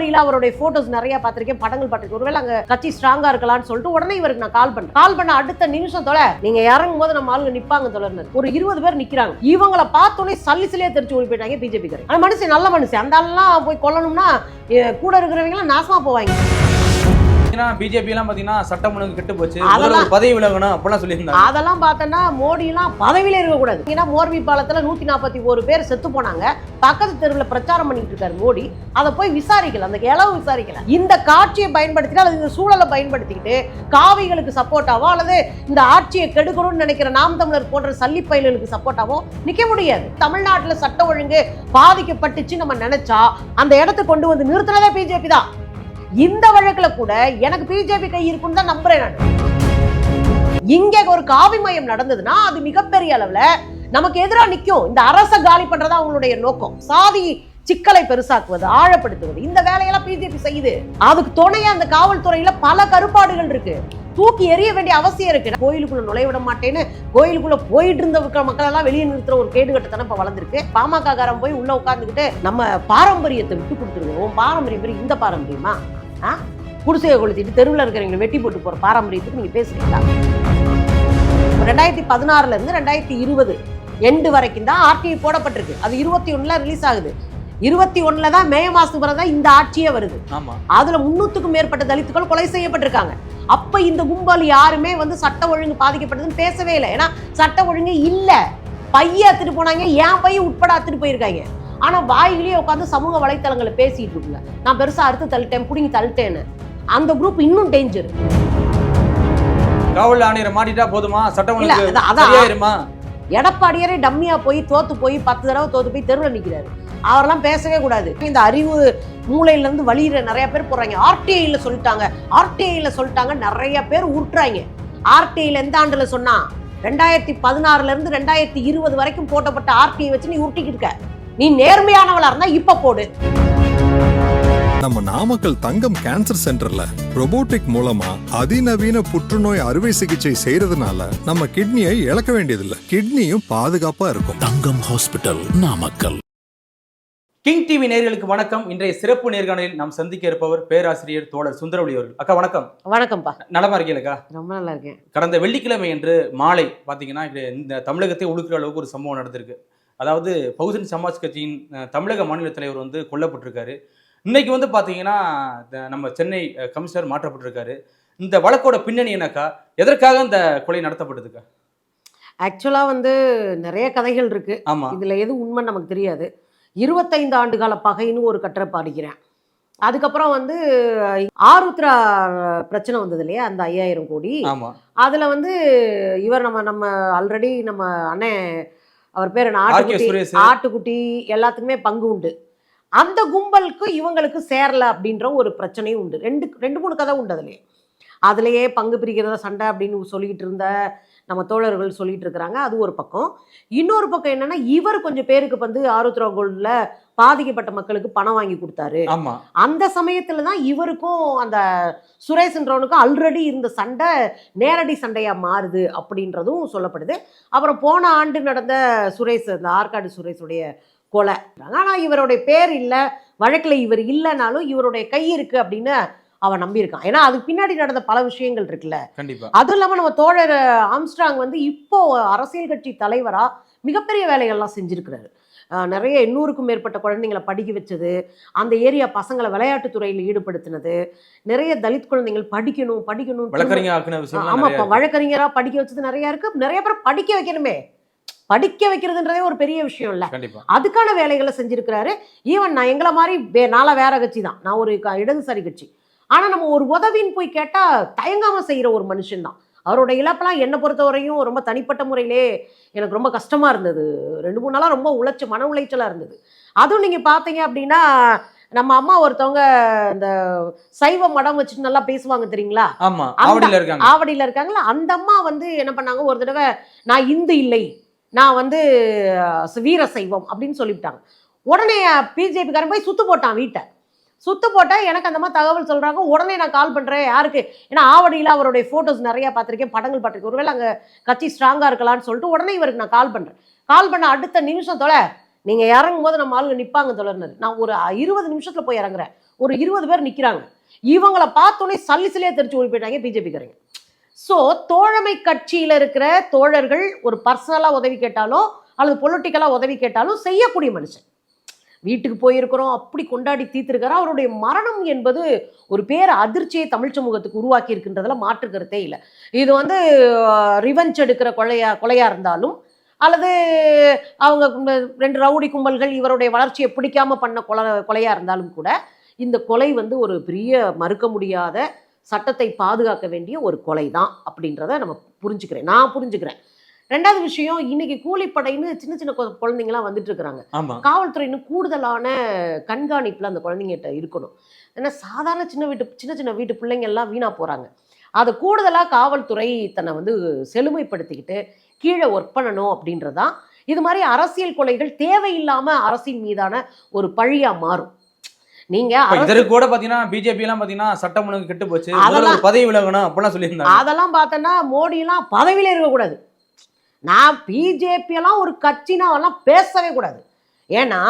பாடியில் அவருடைய போட்டோஸ் நிறைய பார்த்திருக்கேன் படங்கள் பார்த்திருக்கேன். ஒருவேளை அங்க கட்சி ஸ்ட்ராங்கா இருக்கலாம்னு சொல்லிட்டு உடனே இவருக்கு நான் கால் பண்ணேன். கால் பண்ண அடுத்த நிமிஷம் தொலை நீங்க இறங்கும் போது நம்ம ஆளுங்க நிப்பாங்க தொலைன்னு ஒரு இருபது பேர் நிக்கிறாங்க. இவங்கள பார்த்தோன்னே சல்லிசிலே தெரிச்சு ஓடி போயிட்டாங்க பிஜேபி காரங்க அந்த மனுஷன் நல்ல மனுஷன். அந்த ஆள்லாம் போய் கொல்லணும்னா கூட இருக்கிறவங்களாம் நாசமாக நாசமா போவாங்க. பிஜேபி எல்லாம் பாத்தீங்கன்னா சட்டம் ஒழுங்கு கெட்டு போச்சு. அதெல்லாம் பதவி விலகணும் அப்படிலாம் சொல்லியிருந்தாங்க. அதெல்லாம் பார்த்தோன்னா மோடி எல்லாம் பதவியில இருக்கக்கூடாது. ஏன்னா மோர்வி பாலத்துல நூத்தி நாற்பத்தி ஒரு பேர் செத்து போனாங்க. பக்கத்து தெருவில் பிரச்சாரம் பண்ணிட்டு இருக்காரு மோடி. அதை போய் விசாரிக்கல. அந்த இளவு விசாரிக்கல. இந்த காட்சியை பயன்படுத்திட்டு அல்லது இந்த சூழலை பயன்படுத்திக்கிட்டு காவிகளுக்கு சப்போர்ட்டாவோ அல்லது இந்த ஆட்சியை கெடுக்கணும்னு நினைக்கிற நாம் தமிழர் போன்ற சல்லி பயல்களுக்கு சப்போர்ட்டாவோ நிக்க முடியாது. தமிழ்நாட்டுல சட்ட ஒழுங்கு பாதிக்கப்பட்டுச்சு நம்ம நினைச்சா அந்த இடத்தை கொண்டு வந்து நிறுத்தினதே பிஜேபி தான். இந்த வழக்குல கூட எனக்கு பிஜேபி கை இருக்குன்னு தான் நம்புறேன் நான். இங்க ஒரு காவி மையம் நடந்ததுன்னா அது மிகப்பெரிய அளவுல நமக்கு எதிரா நிக்கும். இந்த அரச காலி பண்றதா அவங்களுடைய நோக்கம். சாதி சிக்கலை பெருசாக்குவது ஆழப்படுத்துவது இந்த வேலையெல்லாம் பிஜேபி செய்யுது. அதுக்கு துணையா அந்த காவல்துறையில பல கருப்பாடுகள் இருக்கு. தூக்கி எறிய வேண்டிய அவசியம் இருக்கு. கோயிலுக்குள்ள நுழைய விட மாட்டேன்னு கோயிலுக்குள்ள போயிட்டு இருந்த மக்கள் எல்லாம் வெளியே நிறுத்துற ஒரு கேடுகட்டத்தனம் இப்ப வளர்ந்துருக்கு. பாமக காரம் போய் உள்ள உட்காந்துக்கிட்டு நம்ம பாரம்பரியத்தை விட்டு கொடுத்துருவோம். பாரம்பரியம் இந்த பாரம்பரியமா? ஆ? குடிசையை கொளுத்திட்டு தெருவில் இருக்கிறவங்களை வெட்டி போட்டு போற பாரம்பரியத்துக்கு நீங்க பேசுறீங்களா? ரெண்டாயிரத்தி பதினாறுல இருந்து ரெண்டாயிரத்தி இருபது எண்டு வரைக்கும் தான் ஆர்டிஐ போடப்பட்டிருக்கு. அது இருபத்தி ஒண்ணுல ரிலீஸ் ஆகுது. இருபத்தி ஒண்ணுல தான் மே மாசத்துக்கு பிறகு தான் இந்த ஆட்சியே வருது. ஆமா. அதுல முன்னூத்துக்கும் மேற்பட்ட தலித்துக்கள் கொலை செய்யப்பட்டிருக்காங்க. அப்ப இந்த கும்பல் யாருமே வந்து சட்ட ஒழுங்கு பாதிக்கப்பட்டதுன்னு பேசவே இல்லை. ஏன்னா சட்ட ஒழுங்கு இல்ல. பைய எடுத்துட்டு போனாங்க என் பைய உட்பட எடுத்துட்டு போயிருக்காங்க. ஆனா வாயிலேயே உட்காந்து சமூக வலைத்தளங்களை பேசிட்டு இருக்குங்க. நான் பெருசா அறுத்து தள்ளிட்டேன் புடிங்கி தள்ளிட்டேன்னு. அந்த குரூப் இன்னும் டேஞ்சர் காவல் ஆணையரை மாட்டிட்டா போதுமா? சட்டம் அதான், எடப்பாடியாரே டம்மியா போய் தோத்து போய் பத்து தடவை தோத்து போய் தெருவில் நிக்கிறாரு. அவரெல்லாம் பேசவே கூடாது. இந்த அறிவு மூளையில இருந்து வழியிற நிறைய பேர் போடுறாங்க ஆர்டிஐல சொல்லிட்டாங்க. ஆர்டிஐல சொல்லிட்டாங்க நிறைய பேர் உருட்டுறாங்க. ஆர்டிஐல எந்த ஆண்டுல சொன்னா ரெண்டாயிரத்தி பதினாறுல இருந்து ரெண்டாயிரத்தி இருபது வரைக்கும் போட்டப்பட்ட ஆர்டிஐ வச்சு நீ உருட்டிக்கிட்டு இருக்க. நீ நேர்மையானவளா இருந்தா இப்ப போடு. நம்ம நாமக்கல் தங்கம் கேன்சர் சென்டர்ல robotic மூலமா அதிநவீன புற்றுநோய் அறுவை சிகிச்சை செய்யறதுனால நம்ம கிட்னியை இழக்க வேண்டியதில்லை. கிட்னியும் பாதுகாப்பா இருக்கும். Thangam hospital Namakkal. King TV நேயர்களுக்கு வணக்கம். இன்றைய சிறப்பு நேர்காணலில் நாம் சந்திக்க இருப்பவர் பேராசிரியர் தோழர் சுந்தரவழி அவர்கள். அக்கா வணக்கம். வணக்கம்ப்பா. நலமா இருக்கீங்களா? ரொம்ப நல்லா இருக்கேன். கடந்த வெள்ளிக்கிழமை என்று மாலை பார்த்தீங்கன்னா இது இந்த தமிழகத்தை உழுக்கிற அளவுக்கு ஒரு சம்பவம் நடந்திருக்கு. அதாவது பகுஜன் சமாஜ் கட்சியின் தமிழக மாநில தலைவர் வந்து கொல்லப்பட்டிருக்காரு. இன்னைக்கு வந்து பார்த்தீங்கன்னா நம்ம சென்னை கமிஷனர் மாற்றப்பட்டிருக்காரு. இந்த வழக்கோட பின்னணி என்னக்கா? எதற்காக இந்த கொலை நடத்தப்பட்டதுக்கா? ஆக்சுவலா வந்து நிறைய கதைகள் இருக்கு. ஆமா. இதுல எது உண்மை நமக்கு தெரியாது. இருபத்தைந்து ஆண்டுகால பகைன்னு ஒரு கட்டுரை படிக்கிறேன். அதுக்கப்புறம் வந்து ஆருத்ரா பிரச்சனை வந்தது இல்லையா? அந்த ஐயாயிரம் கோடி. ஆமா. அதுல வந்து இவர் நம்ம நம்ம ஆல்ரெடி நம்ம அண்ணன் அவர் பேர் என்ன? ஆட்டுக்குட்டி ஆட்டுக்குட்டி எல்லாத்துக்குமே பங்கு உண்டு. அந்த கும்பலுக்கு இவங்களுக்கு சேரல அப்படின்ற ஒரு பிரச்சனையும் உண்டு. ரெண்டு ரெண்டு மூணு கதை உண்டு அதுலயே. அதுலயே பங்கு பிரிக்கிறதா சண்டை அப்படின்னு சொல்லிட்டு இருந்த நம்ம தோழர்கள் சொல்லிட்டு இருக்கிறாங்க. அது ஒரு பக்கம். இன்னொரு பக்கம் என்னன்னா இவர் கொஞ்சம் பேருக்கு வந்து ஆருத்ரா கோல்டில் பாதிக்கப்பட்ட மக்களுக்கு பணம் வாங்கி கொடுத்தாரு. அந்த சமயத்துல தான் இவருக்கும் அந்த சுரேஷ்ன்றவனுக்கும் ஆல்ரெடி இருந்த சண்டை நேரடி சண்டையா மாறுது அப்படின்றதும் சொல்லப்படுது. அப்புறம் போன ஆண்டு நடந்த சுரேஷ் இந்த ஆற்காடு சுரேஷுடைய கொலை. ஆனா இவருடைய பேர் இல்ல வழக்குல இவர் இல்லைனாலும் இவருடைய கை இருக்கு அப்படின்னு அவன் நம்பியிருக்கான். ஏன்னா அதுக்கு பின்னாடி நடந்த பல விஷயங்கள் இருக்குல்ல. கண்டிப்பா. அதுவும் இல்லாம நம்ம தோழர் ஆம்ஸ்ட்ராங் வந்து இப்போ அரசியல் கட்சி தலைவரா மிகப்பெரிய வேலைகள்லாம் செஞ்சிருக்கிறாரு. நிறைய எண்ணூறுக்கும் மேற்பட்ட குழந்தைங்களை படிக்க வச்சது. அந்த ஏரியா பசங்களை விளையாட்டுத் துறையில் ஈடுபடுத்தினது. நிறைய தலித் குழந்தைகள் படிக்கணும் படிக்கணும் ஆமாப்பா வழக்கறிஞரா படிக்க வச்சது நிறைய இருக்கு. நிறைய பேர் படிக்க வைக்கணுமே. படிக்க வைக்கிறதுன்றதே ஒரு பெரிய விஷயம் இல்ல. அதுக்கான வேலைகளை செஞ்சிருக்கிறாரு. ஈவன் நான் எங்களை மாதிரி வே நாளா வேற கட்சி தான். நான் ஒரு இடதுசாரி கட்சி. ஆனா நம்ம ஒரு உதவின்னு போய் கேட்டா தயங்காம செய்யற ஒரு மனுஷன் தான். அவரோட இழப்பெல்லாம் என்னை பொறுத்தவரையும் ரொம்ப தனிப்பட்ட முறையிலே எனக்கு ரொம்ப கஷ்டமா இருந்தது. ரெண்டு மூணு நாளா ரொம்ப உழைச்ச மன உளைச்சலா இருந்தது. அதுவும் நீங்க பாத்தீங்க அப்படின்னா நம்ம அம்மா ஒருத்தவங்க இந்த சைவ மடம் வச்சுட்டு நல்லா பேசுவாங்க தெரியுங்களா? ஆமா ஆவடியில இருக்காங்க. ஆவடியில் இருக்காங்களா அந்த அம்மா வந்து என்ன பண்ணாங்க ஒரு தடவை நான் இந்து இல்லை நான் வந்து வீர சைவம் அப்படின்னு சொல்லிவிட்டாங்க. உடனே பிஜேபிக்காரன் போய் சுத்து போட்டான் வீட்டை. சுத்து போட்டால் எனக்கு அந்த மாதிரி தகவல் சொல்கிறாங்க உடனே நான் கால் பண்ணுறேன் யாருக்கு? ஏன்னா ஆவடியில் அவருடைய ஃபோட்டோஸ் நிறையா பார்த்துருக்கேன். படங்கள் பார்த்துருக்கேன். ஒருவேளை அங்கே கட்சி ஸ்ட்ராங்காக இருக்கலாம்னு சொல்லிட்டு உடனே இவருக்கு நான் கால் பண்ணுறேன் கால் பண்ண அடுத்த நிமிஷம் தொலை நீங்கள் இறங்கும் போது நம்ம ஆளுங்க நிற்பாங்க தொடர்னர் நான் ஒரு இருபது நிமிஷத்தில் போய் இறங்குறேன். ஒரு இருபது பேர் நிற்கிறாங்க இவங்கள பார்த்தோன்னே சல்லிசிலே தெரிச்சு ஓடி போயிட்டாங்க பிஜேபிக்காரங்க. ஸோ தோழமை கட்சியில் இருக்கிற தோழர்கள் ஒரு பர்சனலாக உதவி கேட்டாலும் அல்லது பொலிட்டிக்கலாக உதவி கேட்டாலும் செய்யக்கூடிய மனுஷன். வீட்டுக்கு போயிருக்கிறோம் அப்படி கொண்டாடி தீர்த்திருக்காரு? அவருடைய மரணம் என்பது ஒரு பேர் அதிர்ச்சியை தமிழ் சமூகத்துக்கு உருவாக்கி இருக்கின்றதுல மாற்று கருத்தே இல்லை. இது வந்து ரிவெஞ்ச் எடுக்கிற கொலையா கொலையா இருந்தாலும் அல்லது அவங்க ரெண்டு ரவுடி கும்பல்கள் இவருடைய வளர்ச்சியை பிடிக்காம பண்ண கொலை கொலையாக இருந்தாலும் கூட இந்த கொலை வந்து ஒரு பெரிய மறுக்க முடியாத சட்டத்தை பாதுகாக்க வேண்டிய ஒரு கொலை தான் அப்படின்றத நம்ம புரிஞ்சுக்கிறேன். நான் புரிஞ்சுக்கிறேன். ரெண்டாவது விஷயம் இன்னைக்கு கூலிப்படைன்னு சின்ன சின்ன கொ- குழந்தைங்கலாம் வந்துட்டு இருக்கிறாங்க காவல்துறை இன்னும் கூடுதலான கண்காணிப்பில் அந்த குழந்தைங்கிட்ட இருக்கணும். ஏன்னா சாதாரண சின்ன வீட்டு சின்ன சின்ன வீட்டு பிள்ளைங்க எல்லாம் வீணாக போகிறாங்க அதை கூடுதலாக காவல்துறை தன்னை வந்து செழுமைப்படுத்திக்கிட்டு கீழே ஒர்க் பண்ணணும் அப்படின்றதான் இது மாதிரி அரசியல் கொலைகள் தேவையில்லாமல் அரசின் மீதான ஒரு பழியாக மாறும். நீங்கள் இதற்கு கூட பாத்தீங்கன்னா பிஜேபி எல்லாம் பாத்தீங்கன்னா சட்டம் ஒழுங்கு கெட்டு போச்சு. அதெல்லாம் பதவி விலகணும் அப்படிலாம் சொல்லியிருந்தாங்க. அதெல்லாம் பார்த்தோன்னா மோடிலாம் பதவியில இருக்கக்கூடாது. நான் பிஜேபியெல்லாம் ஒரு கட்சினா அவெல்லாம் பேசவே கூடாது. ஏன்னா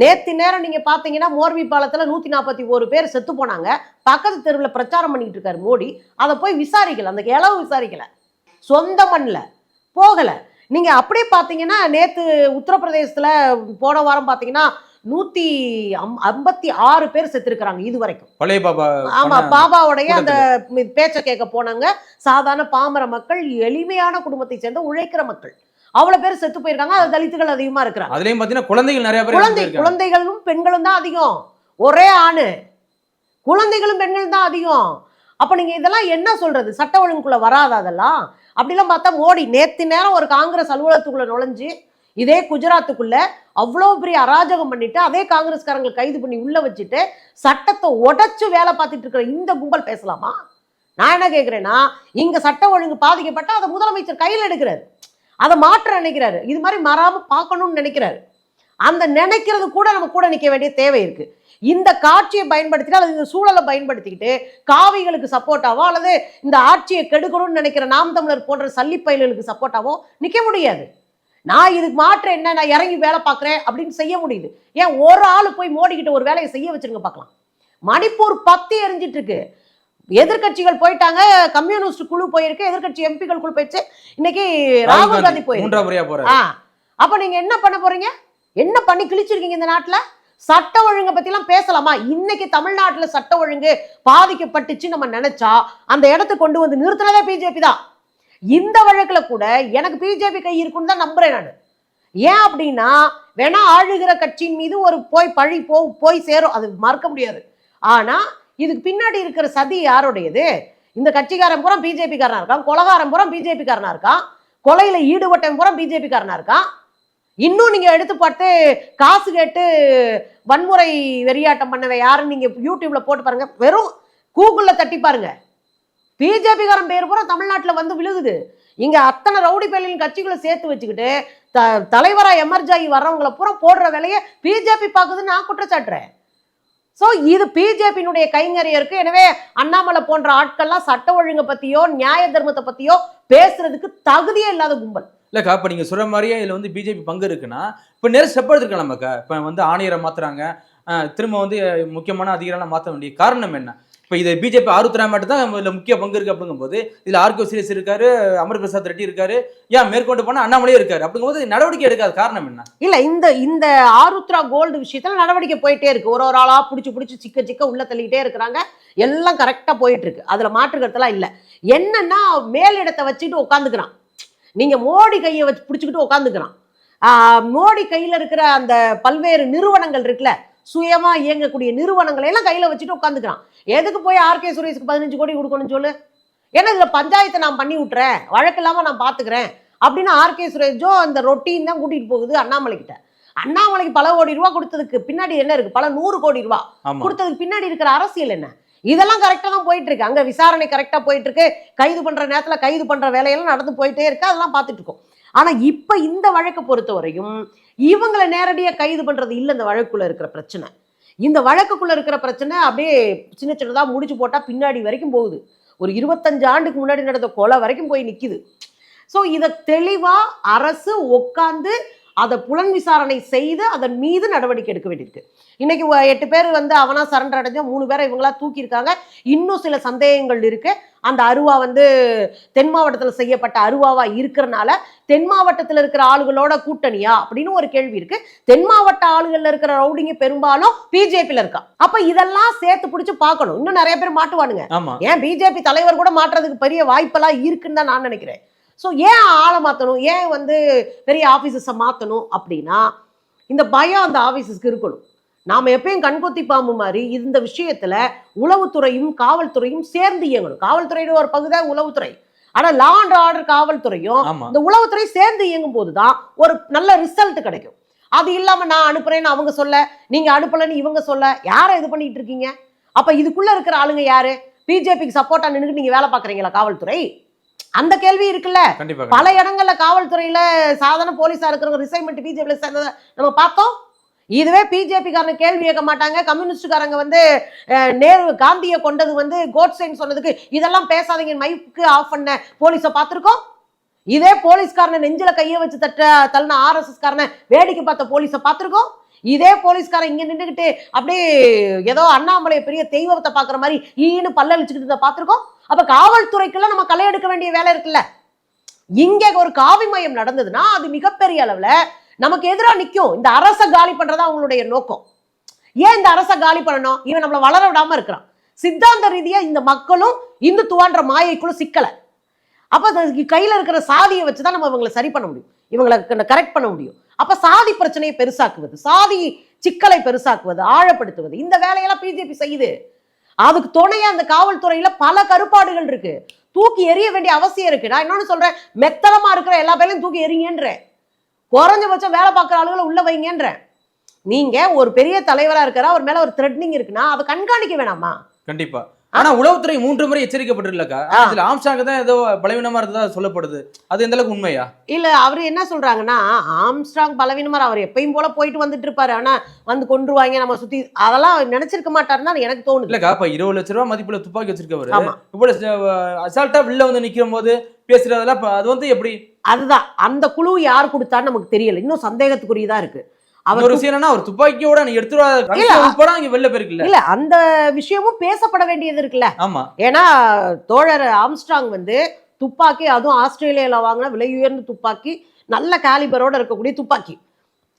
நேற்று நேரம் நீங்கள் பார்த்தீங்கன்னா மோர்வி பாலத்தில் நூற்றி நாற்பத்தி ஒரு பேர் செத்து போனாங்க. பக்கத்து தெருவில் பிரச்சாரம் பண்ணிட்டு இருக்காரு மோடி. அதை போய் விசாரிக்கல அந்த இளவு விசாரிக்கல. சொந்த மண்ணில் போகலை. நீங்கள் அப்படியே பார்த்தீங்கன்னா நேற்று உத்தரப்பிரதேசத்தில் போன வாரம் பார்த்தீங்கன்னா நூத்தி ஐம்பத்தி ஆறு பேர் செத்துருக்காங்க இது வரைக்கும். பழைய பாபா ஆமா பாபாவுடைய அந்த. பேச்ச கேட்க போனாங்க. சாதாரண பாமர மக்கள் எளிமையான குடும்பத்தை சேர்ந்த உழைக்கிற மக்கள். அவ்வளவு பேர் செத்து போயிருக்காங்க. அது தலித்துகள் அதிகமா இருக்கிறாங்க. அதுலயும் பாத்தீங்கன்னா குழந்தைகள் நிறைய பேர் குழந்தை. குழந்தைகளும் பெண்களும் தான் அதிகம். ஒரே ஆணு. குழந்தைகளும் பெண்களும் தான் அதிகம். அப்ப நீங்க இதெல்லாம் என்ன சொல்றது? சட்ட ஒழுங்குக்குள்ள வராதா அதெல்லாம்? அப்படிலாம் பார்த்தா மோடி நேத்து நேரம் ஒரு காங்கிரஸ் அலுவலகத்துக்குள்ள நுழைஞ்சு இதே குஜராத்துக்குள்ள அவ்வளோ பெரிய அராஜகம் பண்ணிட்டு அதே காங்கிரஸ்காரங்களை கைது பண்ணி உள்ள வச்சுட்டு சட்டத்தை உடச்சு வேலை பார்த்துட்டு இருக்கிற இந்த கும்பல் பேசலாமா? நான் என்ன கேட்குறேன்னா இங்க சட்ட ஒழுங்கு பாதிக்கப்பட்டா அதை முதலமைச்சர் கையில் எடுக்கிறாரு. அதை மாற்ற நினைக்கிறாரு. இது மாதிரி மாறாம பார்க்கணும்னு நினைக்கிறாரு. அந்த நினைக்கிறது கூட நம்ம கூட நிற்க வேண்டிய தேவை இருக்கு. இந்த காட்சியை பயன்படுத்தினா அல்லது இந்த சூழலை பயன்படுத்திக்கிட்டு காவிகளுக்கு சப்போர்ட்டாவோ அல்லது இந்த ஆட்சியை கெடுக்கணும்னு நினைக்கிற நாம் தமிழர் போன்ற சல்லிப்பயல்களுக்கு சப்போர்ட்டாவோ நிற்க முடியாது. நான் இதுக்கு மாற்ற என்ன? நான் இறங்கி வேலை பார்க்குறேன் அப்படின்னு செய்ய முடியுது. ஏன்? ஒரு ஆள் போய் மோடிக்கிட்ட ஒரு வேலையை செய்ய வச்சிருங்க பார்க்கலாம். மணிப்பூர் பத்தி எரிஞ்சிட்டு இருக்கு எதிர்க்கட்சிகள் போயிட்டாங்க கம்யூனிஸ்ட் குழு போயிருக்கு எதிர்க்கட்சி எம்பிகள் குழு போயிடுச்சு. இன்னைக்கு ராகுல் காந்தி போயிருக்கு ஆ. அப்ப நீங்க என்ன பண்ண போறீங்க? என்ன பண்ணி கிழிச்சிருக்கீங்க இந்த நாட்டுல? சட்ட ஒழுங்கை பத்திலாம் பேசலாமா? இன்னைக்கு தமிழ்நாட்டுல சட்ட ஒழுங்கு பாதிக்கப்பட்டுச்சு நம்ம நினைச்சா அந்த இடத்துக்கு கொண்டு வந்து நிறுத்தினதே பிஜேபி தான். இந்த வழக்கில் கூட எனக்கு பிஜேபி கை இருக்குன்னு தான் நம்புறேன் நான். ஏன் அப்படின்னா வேணா ஆளுகிற கட்சியின் மீது ஒரு போய் பழி போ போய் சேரும். அது மறக்க முடியாது. ஆனா இதுக்கு பின்னாடி இருக்கிற சதி யாருடையது? இந்த கட்சிக்காரன் பூரா பிஜேபிக்காரனா இருக்கான். கொலகாரன் பூரா பிஜேபிக்காரனா இருக்கான். கொலையில ஈடுபட்டவன் பூரா பிஜேபிக்காரனா இருக்கான். இன்னும் நீங்க எடுத்து பார்த்து காசு கேட்டு வன்முறை வெறியாட்டம் பண்ணவன் யாருன்னு நீங்க யூடியூப்ல போட்டு பாருங்க. வெறும் கூகுள்ல தட்டி பாருங்க. பிஜேபிகாரன் பேர் பூரா தமிழ்நாட்டில் வந்து விழுகுது. இங்கே அத்தனை ரவுடி பேலின் கட்சிகளை சேர்த்து வச்சுக்கிட்டு த தலைவராக எமர்ஜாகி வர்றவங்களை பூரா போடுற வேலையை பிஜேபி பார்க்குதுன்னு நான் குற்றச்சாட்டுறேன். ஸோ இது பிஜேபியினுடைய கைங்கரியம் எனவே அண்ணாமலை போன்ற ஆட்கள்லாம் சட்ட ஒழுங்கை பற்றியோ நியாய தர்மத்தை பற்றியோ பேசுறதுக்கு தகுதியே இல்லாத கும்பல். இல்லைக்கா இப்போ நீங்கள் சொல்கிற மாதிரியே இதில் வந்து பிஜேபி பங்கு இருக்குன்னா இப்போ நிறைய ஸ்டெப் எடுத்துருக்கலாம் நமக்கு இப்போ வந்து ஆணையரை மாற்றுறாங்க திரும்ப வந்து முக்கியமான அதிகாரம் மாற்ற வேண்டிய காரணம் என்ன? இப்போ இது பிஜேபி ஆருத்ரா மட்டும் தான் இதில் முக்கிய பங்கு இருக்கு அப்படிங்கும்போது இதில் ஆர்கே சீரியஸ் இருக்காரு அமர் பிரசாத் ரெட்டி இருக்காரு. ஏன் மேற்கொண்டு போனால் அண்ணாமலையே இருக்காரு? அப்படிங்கும்போது நடவடிக்கை எடுக்காத காரணம் என்ன? இல்லை இந்த இந்த ஆருத்ரா கோல்டு விஷயத்தில் நடவடிக்கை போயிட்டே இருக்கு. ஒரு ஒரு ஆளாக பிடிச்சி பிடிச்சி சிக்க சிக்க உள்ள தள்ளிக்கிட்டே இருக்கிறாங்க. எல்லாம் கரெக்டாக போயிட்டு இருக்கு. அதில் மாற்று கருத்தெல்லாம் என்னன்னா மேலிடத்தை வச்சுட்டு உட்காந்துக்கிறான் நீங்க மோடி கையை வச்சு பிடிச்சிக்கிட்டு உட்காந்துக்கிறான் மோடி கையில் இருக்கிற அந்த பல்வேறு நிறுவனங்கள் இருக்குல்ல சுயமா இயங்கக்கூடிய நிறுவனங்களை எல்லாம் கையில வச்சுட்டு உட்காந்துக்கிறான் எதுக்கு போய் ஆர்கே சுரேஷுக்கு பதினஞ்சு கோடி கொடுக்கணும்னு சொல்லு? ஏன்னா இதுல பஞ்சாயத்தை நான் பண்ணி விட்டுறேன்? வழக்கு இல்லாம நான் பாத்துக்கிறேன். அப்படின்னு ஆர்கே சுரேஷோ அந்த ரொட்டீன் தான் கூட்டிட்டு போகுது அண்ணாமலை கிட்ட அண்ணாமலைக்கு பல கோடி ரூபா கொடுத்ததுக்கு பின்னாடி என்ன இருக்கு? பல நூறு கோடி ரூபா. கொடுத்ததுக்கு பின்னாடி இருக்கிற அரசியல் என்ன? இதெல்லாம் கரெக்டா தான் போயிட்டு இருக்கு. அங்க விசாரணை கரெக்டா போயிட்டு இருக்கு. கைது பண்ற நேரத்துல கைது பண்ற வேலையெல்லாம் நடந்து போயிட்டே இருக்கு. அதெல்லாம் பார்த்துட்டு இருக்கோம். ஆனா இப்ப இந்த வழக்கை பொறுத்த வரையும் இவங்களை நேரடியா கைது பண்றது இல்லை இந்த வழக்குள்ள இருக்கிற பிரச்சனை. இந்த வழக்குக்குள்ள இருக்கிற பிரச்சனை அப்படியே சின்ன சின்னதா முடிச்சு போட்டா பின்னாடி வரைக்கும் போகுது. ஒரு இருபத்தஞ்சு ஆண்டுக்கு முன்னாடி நடந்த கொலை வரைக்கும் போய் நிக்குது. ஸோ இதை தெளிவா அரசு உட்காந்து அதை புலன் விசாரணை செய்து அதன் மீது நடவடிக்கை எடுக்க வேண்டியிருக்கு. இன்னைக்கு எட்டு பேர் வந்து அவனா சரண்டர் அடைஞ்ச மூணு பேரை இவங்களா தூக்கியிருக்காங்க. இன்னும் சில சந்தேகங்கள் இருக்கு. அந்த அருவா வந்து தென் மாவட்டத்தில் செய்யப்பட்ட அருவாவா இருக்கிறனால தென் மாவட்டத்தில் இருக்கிற ஆளுகளோட கூட்டணியா அப்படின்னு ஒரு கேள்வி இருக்கு. தென் மாவட்ட ஆளுகள்ல இருக்கிற ரவுடிங்க பெரும்பாலும் பிஜேபியில் இருக்கா. அப்ப இதெல்லாம் சேர்த்து பிடிச்சு பார்க்கணும். இன்னும் நிறைய பேர் மாட்டுவானுங்க. ஏன் பிஜேபி தலைவர் கூட மாற்றுறதுக்கு பெரிய வாய்ப்பெல்லாம் இருக்குன்னு தான் நான் நினைக்கிறேன். ஸோ ஏன் ஆளை மாற்றணும் ஏன் வந்து பெரிய ஆஃபீஸஸை மாற்றணும் அப்படின்னா இந்த பயம் அந்த ஆஃபீஸஸ்க்கு இருக்கணும். நாம் எப்பயும் கண்கொத்தி பாம்பு மாதிரி இந்த விஷயத்துல உளவுத்துறையும் காவல்துறையும் சேர்ந்து இயங்கணும். காவல்துறையோட ஒரு பகுதி உளவுத்துறை. ஆனா லா அண்ட் ஆர்டர் காவல்துறையும் இந்த உளவுத்துறை சேர்ந்து இயங்கும் போதுதான் ஒரு நல்ல ரிசல்ட் கிடைக்கும். அது இல்லாம நான் அனுப்புறேன்னு அவங்க சொல்ல நீங்க அனுப்பலன்னு இவங்க சொல்ல யாரை இது பண்ணிட்டு இருக்கீங்க? அப்ப இதுக்குள்ள இருக்கிற ஆளுங்க யாரு? பிஜேபிக்கு சப்போர்ட்டா நின்னுட்டு நீங்க வேலை பாக்குறீங்களா காவல்துறை? அந்த கேள்வி இருக்குல்ல. பல இடங்கள்ல காவல்துறையில சாதாரண போலீஸா இருக்கிறவங்க ரிசைன்மெண்ட் பிஜேபியில சேர்ந்ததை நம்ம பார்த்தோம். இதுவே பிஜேபி காரங்க கேள்வி கேட்க மாட்டாங்க. கம்யூனிஸ்டுக்காரங்க வந்து நேரு காந்தியை கொண்டது வந்து கோட்ஸேன்னு சொன்னதுக்கு இதெல்லாம் பேசாதீங்க மைக்கு ஆஃப் பண்ண. போலீஸை பார்த்துருக்கோம். இதே போலீஸ்காரனை நெஞ்சில கையை வச்சு தட்ட தள்ளின ஆர்எஸ்எஸ் காரனை வேடிக்கை பார்த்த போலீஸை பார்த்துருக்கோம். இதே போலீஸ்காரன் இங்க நின்றுகிட்டு அப்படியே ஏதோ அண்ணாமலை பெரிய தெய்வத்தை பாக்குற மாதிரி ஈன்னு பல்லழிச்சுக்கிட்டு பார்த்துருக்கோம்? அப்ப காவல்துறைக்குள்ள நம்ம களை எடுக்க வேண்டிய வேலை இருக்குல்ல? இங்க ஒரு காவி மையம் நடந்ததுன்னா அது மிகப்பெரிய அளவுல நமக்கு எதிரா நிக்கும். இந்த அரச காலி பண்றதா அவங்களுடைய நோக்கம். ஏன் இந்த அரச காலி பண்ணணும்? இவன் நம்மளை வளர விடாம இருக்கிறான். சித்தாந்த ரீதியா இந்த மக்களும் இந்துத்துவான்ற மாயைக்குள்ள சிக்கல. அப்ப கையில இருக்கிற சாதியை வச்சுதான் நம்ம இவங்களை சரி பண்ண முடியும். இவங்களை கரெக்ட் பண்ண முடியும். அப்ப சாதி பிரச்சனையை பெருசாக்குவது சாதி சிக்கலை பெருசாக்குவது ஆழப்படுத்துவது. இந்த வேலையெல்லாம் பிஜேபி செய்யுது. அதுக்கு துணையா அந்த காவல்துறையில பல கருப்பாடுகள் இருக்கு. தூக்கி எறிய வேண்டிய அவசியம் இருக்கு. நான் இன்னொன்னு சொல்றேன் மெத்தனமா இருக்கிற எல்லா பேரையும் தூக்கி எறிங்கன்றேன். குறைஞ்சபட்சம் வேலை பார்க்குற ஆளுகளை உள்ள வைங்கன்றேன். நீங்க ஒரு பெரிய தலைவரா இருக்கிற அவர் மேல ஒரு த்ரெட்னிங் இருக்குன்னா அதை கண்காணிக்க வேணாமா? கண்டிப்பா. ஆனா உளவுத்துறை மூன்று முறை எச்சரிக்கப்பட்டிருக்கா. இதுல ஆம்ஸ்டாங்க தான் ஏதோ பலவீனமா இருந்ததா சொல்லப்படுது. அது எந்த அளவுக்கு உண்மையா? இல்ல அவர் என்ன சொல்றாங்கன்னா ஆம்ஸ்ட்ராங் பலவீனமா அவர் எப்பயும் போல போயிட்டு வந்துட்டு இருப்பாரு. ஆனா வந்து கொன்றுவாங்க நம்ம சுத்தி அதெல்லாம் நினைச்சிருக்க மாட்டாருன்னு எனக்கு தோணுது. இல்லக்கா இப்ப இருபது லட்ச ரூபாய் மதிப்புல துப்பாக்கி வச்சிருக்கவரு. இவ்வளவு அசால்ட்டா வெளில வந்து நிக்கும் போது பேசுறதெல்லாம் அது வந்து எப்படி? அதுதான். அந்த குழு யார் கொடுத்தான்னு நமக்கு தெரியல. இன்னும் சந்தேகத்துக்குரியதா இருக்கு. அவர் ஒரு விஷயம் என்னன்னா அவர் துப்பாக்கியோட. உட்பட அங்க வெளில போயிருக்குல்ல. இல்ல அந்த விஷயமும் பேசப்பட வேண்டியது இருக்குல்ல. ஆமா. ஏன்னா தோழர் ஆம்ஸ்ட்ராங் வந்து துப்பாக்கி அதுவும் ஆஸ்திரேலியாவில் வாங்கின விலை உயர்ந்த துப்பாக்கி நல்ல காலிபரோட இருக்கக்கூடிய துப்பாக்கி.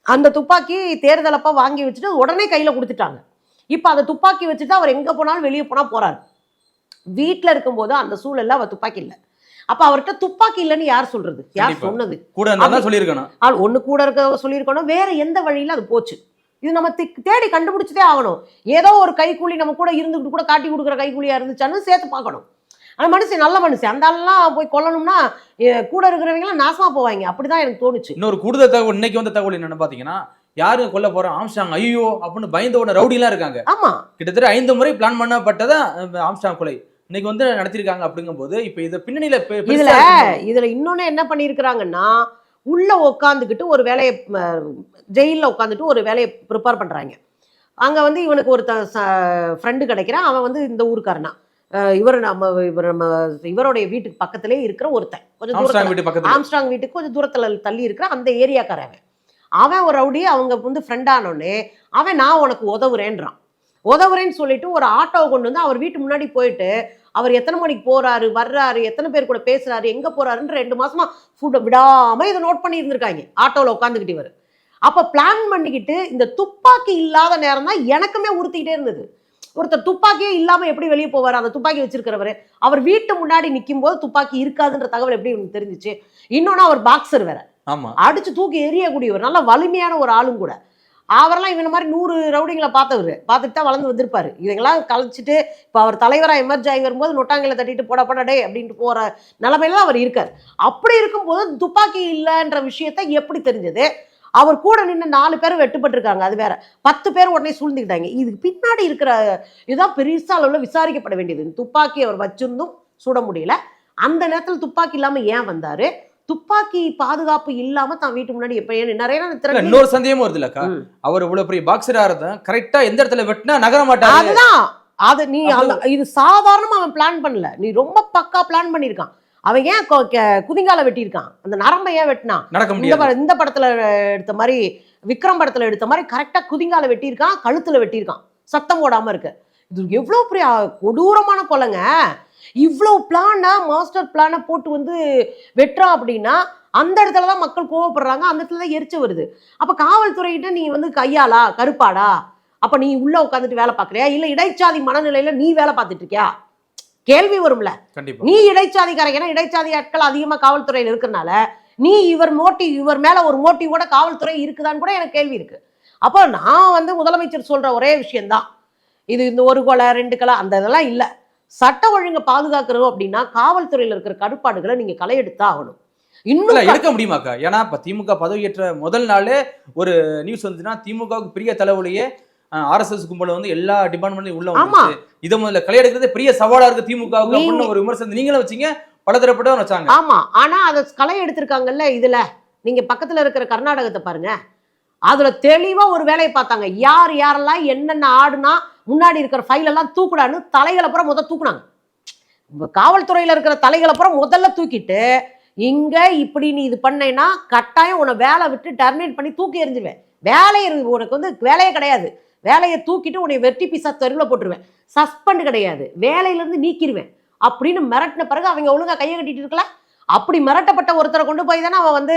அந்த துப்பாக்கி தேர்தலப்ப வாங்கி வச்சுட்டு உடனே கையில் கொடுத்துட்டாங்க. இப்போ அந்த துப்பாக்கி வச்சுட்டு அவர் எங்கே போனாலும் வெளியே போனால் போறாரு. வீட்டில் இருக்கும்போது அந்த சூழல்ல அவர் துப்பாக்கி இல்லை. அப்போ அவர்கிட்ட துப்பாக்கி இல்லைன்னு யார் சொல்றது? யார். சொன்னது? கூட சொல்லியிருக்கணும். ஒன்று கூட இருக்க சொல்லியிருக்கணும். வேற எந்த வழியில அது போச்சு? இது நம்ம தேடி கண்டுபிடிச்சதே ஆகணும். ஏதோ ஒரு கைக்கூலி நம்ம கூட இருந்துகிட்டு கூட காட்டி கொடுக்குற கைக்கூலியா இருந்துச்சான்னு சேர்த்து பார்க்கணும். அந்த மனுஷன் நல்ல மனுஷன். அந்த ஆளெல்லாம் போய் கொல்லணும்னா கூட இருக்கிறவங்களாம் நாசமா போவாங்க. அப்படிதான் எனக்கு தோணுச்சு. இன்னொரு கூடுதல் தகவல் இன்னைக்கு வந்த தகவல் என்னன்னு பாத்தீங்கன்னா யாரு கொல்ல போறோம் ஆம்ஸ்டாங் ஐயோ அப்படின்னு பயந்த உடனே ரவுடி எல்லாம் இருக்காங்க. ஆமா. கிட்டத்தட்ட ஐந்து முறை பிளான் பண்ணப்பட்டதா அஹ், ஆம்ஸ்டாங் கொலை. இன்னைக்கு வந்து நடத்திருக்காங்க அப்படிங்கும்போது இப்ப இத பின்னணியில இதுல இதுல இன்னொன்னு என்ன பண்ணியிருக்கிறாங்கன்னா உள்ள உட்காந்துக்கிட்டு ஒரு வேலையை ஜெயிலில் உட்காந்துட்டு ஒரு வேலையை ப்ரிப்பேர் பண்றாங்க. அங்க வந்து இவனுக்கு ஒரு ஃப்ரெண்டு கிடைக்கிறான். அவன் வந்து இந்த ஊருக்காரனா. இவர் நம்ம இவர் நம்ம இவருடைய வீட்டுக்கு பக்கத்திலே இருக்கிற ஒருத்தன். கொஞ்சம் ஆம்ஸ்டாங் தூரத்துல. ஆம்ஸ்ட்ராங் வீட்டுக்கு கொஞ்சம் தூரத்துல தள்ளி இருக்கிற அந்த ஏரியாக்காரன் அவன். அவன் ஒரு ரவுடி அவங்க வந்து ஃப்ரெண்ட் ஆனோடனே அவன் நான் உனக்கு உதவுறேன்றான். உதவுறேன்னு சொல்லிட்டு ஒரு ஆட்டோவை கொண்டு வந்து அவர் வீட்டு முன்னாடி போயிட்டு அவர் எத்தனை மணிக்கு போறாரு வர்றாரு எத்தனை பேர் கூட பேசுறாரு எங்க போறாருன்னு ரெண்டு மாசமா ஃபுட் விடாம இதை நோட் பண்ணி இருந்திருக்காங்க ஆட்டோவில் உட்காந்துக்கிட்டு இவர். அப்ப பிளான் பண்ணிக்கிட்டு இந்த துப்பாக்கி இல்லாத நேரம் தான் எனக்குமே உறுத்திக்கிட்டே இருந்தது. ஒருத்தர் துப்பாக்கியே இல்லாம எப்படி வெளியே போவார்? அந்த துப்பாக்கி வச்சிருக்கிறவர். அவர் வீட்டு முன்னாடி நிற்கும் போது துப்பாக்கி இருக்காதுன்ற தகவல் எப்படி இவனுக்கு தெரிஞ்சுச்சு? இன்னொன்னு அவர் பாக்ஸர் வேற. ஆமா. அடிச்சு தூக்கி எறியக்கூடியவர். நல்ல வலிமையான ஒரு ஆளும் கூட. அவரெல்லாம் இவன மாதிரி நூறு ரவுடிங்களை பார்த்தவர். பார்த்துட்டு தான் வளர்ந்து வந்திருப்பாரு. இவங்கெல்லாம் கலைச்சிட்டு இப்போ அவர் தலைவராக எமர்ஜ் ஆகி வரும்போது நொட்டாங்கில தட்டிட்டு போட போடடே அப்படின்ட்டு போகிற நிலைமையில அவர் இருக்கார். அப்படி இருக்கும்போது துப்பாக்கி இல்லைன்ற விஷயத்த எப்படி தெரிஞ்சது? அவர் கூட நின்று நாலு பேர் வெட்டுப்பட்டிருக்காங்க அது வேற. பத்து பேர் உடனே சூழ்ந்துக்கிட்டாங்க. இதுக்கு பின்னாடி இருக்கிற இதுதான் பெருசாக அளவில் விசாரிக்கப்பட வேண்டியது. துப்பாக்கி அவர் வச்சிருந்தும் சுட முடியல. அந்த நேரத்தில் துப்பாக்கி இல்லாமல் ஏன் வந்தார்? துப்பாக்கி பாதுகாப்பு இல்லாம தான் வீட்டு முன்னாடி எப்ப நிறைய இன்னொரு சந்தேகமும் வருது இல்லக்கா. அவர் இவ்வளவு பெரிய பாக்ஸரா இருந்தா கரெக்டா எந்த இடத்துல வெட்டினா நகர மாட்டாரு. அதுதான் அது நீ இது சாதாரணமா அவன் பிளான் பண்ணல. நீ ரொம்ப பக்கா பிளான் பண்ணிருக்கான். அவன் ஏன் குதிங்கால வெட்டியிருக்கான்? அந்த நரம்பை ஏன் வெட்டினான் நடக்க முடியாது. இந்த படத்துல எடுத்த மாதிரி விக்ரம் படத்துல எடுத்த மாதிரி கரெக்டா குதிங்கால வெட்டியிருக்கான் கழுத்துல வெட்டியிருக்கான். சத்தம் போடாம இருக்கு. இது எவ்வளவு பெரிய கொடூரமான கொலைங்க. இவ்வளவு பிளானா மாஸ்டர் பிளானை போட்டு வந்து வெட்டுறான் அப்படின்னா அந்த இடத்துல தான் மக்கள் கோவப்படுறாங்க அந்த இடத்துல தான் எரிச்ச வருது. அப்ப காவல்துறைகிட்ட நீ வந்து கையாளா கருப்பாடா? அப்ப நீ உள்ள உட்காந்துட்டு வேலை பார்க்கறியா? இல்ல இடைச்சாதி மனநிலையில நீ வேலை பார்த்துட்டு இருக்கியா கேள்வி வரும்ல. நீ இடைச்சாதிக்காரங்க ஏன்னா இடைச்சாதி ஆட்கள் அதிகமா காவல்துறையில இருக்கிறனால நீ இவர் மோட்டிவ் இவர் மேல ஒரு மோட்டிவோட காவல்துறை இருக்குதான்னு கூட எனக்கு கேள்வி இருக்கு. அப்போ நான் வந்து முதலமைச்சர் சொல்ற ஒரே விஷயம்தான். இது இந்த ஒரு கொலை ரெண்டு கொலை அந்த இதெல்லாம் இல்ல. சட்ட ஒழுங்கை பாதுகாக்கிறோம் அப்படின்னா காவல்துறையில இருக்கிற கடுப்பாடுகளை நீங்க களையெடுத்தா ஆகணும். இன்னும் எடுக்க முடியுமாக்கா? ஏன்னா இப்ப திமுக பதவியேற்ற முதல் நாளே ஒரு நியூஸ் வந்துச்சுன்னா திமுகவுக்கு பெரிய தலைவலியே ஆர்எஸ்எஸ் கும்பல வந்து எல்லா டிபார்ட்மெண்ட்லயும் உள்ள இதை முதல்ல களை எடுக்கிறது பெரிய சவாலா இருக்கு திமுகவுக்கு ஒரு விமர்சனம் நீங்களும் வச்சீங்க பல தரப்பட்டவங்க வச்சாங்க. ஆமா. ஆனா அதை களை எடுத்திருக்காங்கல்ல இதுல. நீங்க பக்கத்துல இருக்கிற கர்நாடகத்தை பாருங்க. அதுல தெளிவா ஒரு வேலையை பார்த்தாங்க. யார் யாரெல்லாம் என்னென்ன ஆடுனா முன்னாடி இருக்கிற ஃபைல் எல்லாம் தூக்குடான்னு தலைகளை புறம் முதல் தூக்குனாங்க. காவல்துறையில் இருக்கிற தலைகளை புறம் முதல்ல தூக்கிட்டு இங்கே இப்படி நீ இது பண்ணேன்னா கட்டாயம் உன்னை வேலை விட்டு டெர்மினேட் பண்ணி தூக்கி எறிஞ்சிருவேன். வேலையை உனக்கு வந்து வேலையே கிடையாது. வேலையை தூக்கிட்டு உன்னை வெட்டி பிசா தெருவில் போட்டுருவேன். சஸ்பெண்ட் கிடையாது. வேலையிலேருந்து நீக்கிடுவேன் அப்படின்னு மிரட்டின பிறகு அவங்க ஒழுங்காக கையை கட்டிட்டு இருக்கல. அப்படி மிரட்டப்பட்ட ஒருத்தரை கொண்டு போய் தானே அவன் வந்து